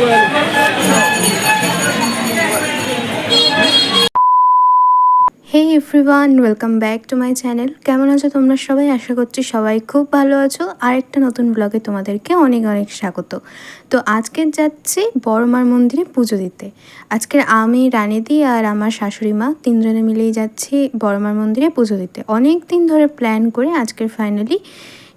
Hey everyone welcome back to my channel কেমন আছো তোমরা সবাই? আশা করছি সবাই খুব ভালো আছো। আর একটা নতুন ব্লগে তোমাদেরকে অনেক অনেক স্বাগত। তো আজকে যাচ্ছি বড়মার মন্দিরে পুজো দিতে। আজকে আমি, রানিদি আর আমার শাশুড়ি মা তিনজনে মিলেই যাচ্ছি বড়মার মন্দিরে পুজো দিতে। অনেক দিন ধরে প্ল্যান করে আজকের ফাইনালি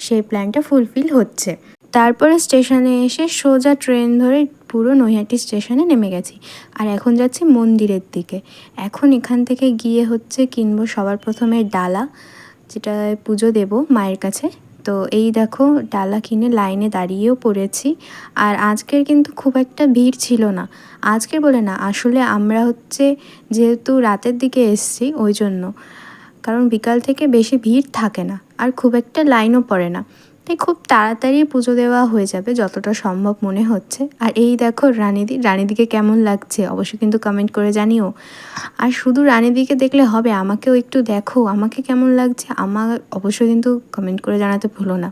সেই প্ল্যানটা ফুলফিল হচ্ছে। তারপরে স্টেশনে এসে সোজা ট্রেন ধরে পুরো নৈহাটি স্টেশনে নেমে গেছি। আর এখন যাচ্ছি মন্দিরের দিকে। এখন এখান থেকে গিয়ে হচ্ছে কিনবো সবার প্রথমে ডালা যেটা পুজো দেব মায়ের কাছে। তো এই দেখো, ডালা কিনে লাইনে দাঁড়িয়েও পড়েছি। আর আজকের কিন্তু খুব একটা ভিড় ছিল না। আজকের বলে না, আসলে আমরা হচ্ছে যেহেতু রাতের দিকে এসছি, ওই জন্য। কারণ বিকাল থেকে বেশি ভিড় থাকে না। আর খুব একটা লাইনও পড়ে না। তাই খুব তাড়াতাড়ি পুজো দেওয়া হয়ে যাবে যতটা সম্ভব মনে হচ্ছে। আর এই দেখো রানীদি রানীদিকে কেমন লাগছে অবশ্যই কিন্তু কমেন্ট করে জানিও। আর শুধু রানীদিকে দেখলে হবে, আমাকেও একটু দেখো, আমাকে কেমন লাগছে আমার অবশ্যই কিন্তু কমেন্ট করে জানাতে ভুলো না।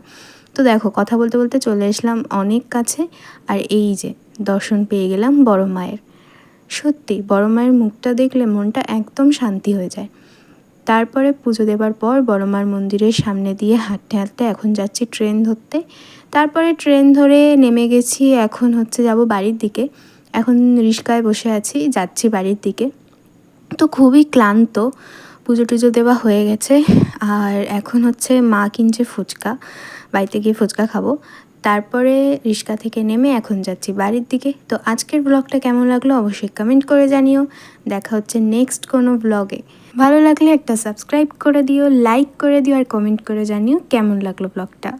তো দেখো কথা বলতে বলতে চলে এসলাম অনেক কাছে, আর এই যে দর্শন পেয়ে গেলাম বড় মায়ের। সত্যি বড় মায়ের মুখটা দেখলে মনটা একদম শান্তি হয়ে যায়। তারপরে পুজো দেবার পর বড়মার মন্দিরের সামনে দিয়ে হাঁটতে হাঁটতে এখন যাচ্ছি ট্রেন ধরতে। তারপরে ট্রেন ধরে নেমে গেছি, এখন হচ্ছে যাব বাড়ির দিকে। এখন রিস্কায় বসে আছি, যাচ্ছি বাড়ির দিকে। তো খুবই ক্লান্ত, পুজো টুজো দেওয়া হয়ে গেছে। আর এখন হচ্ছে মা কিনছে ফুচকা, বাড়িতে গিয়ে ফুচকা খাব। তারপরে রিস্কা থেকে নেমে এখন যাচ্ছি বাড়ির দিকে। তো আজকের ব্লগটা কেমন লাগল অবশ্যই কমেন্ট করে জানিও। দেখা হচ্ছে নেক্সট কোনো ব্লগে ভালো লাগলে একটা সাবস্ক্রাইব করে দিও লাইক করে দিও আর কমেন্ট করে জানিও কেমন লাগল ব্লগটা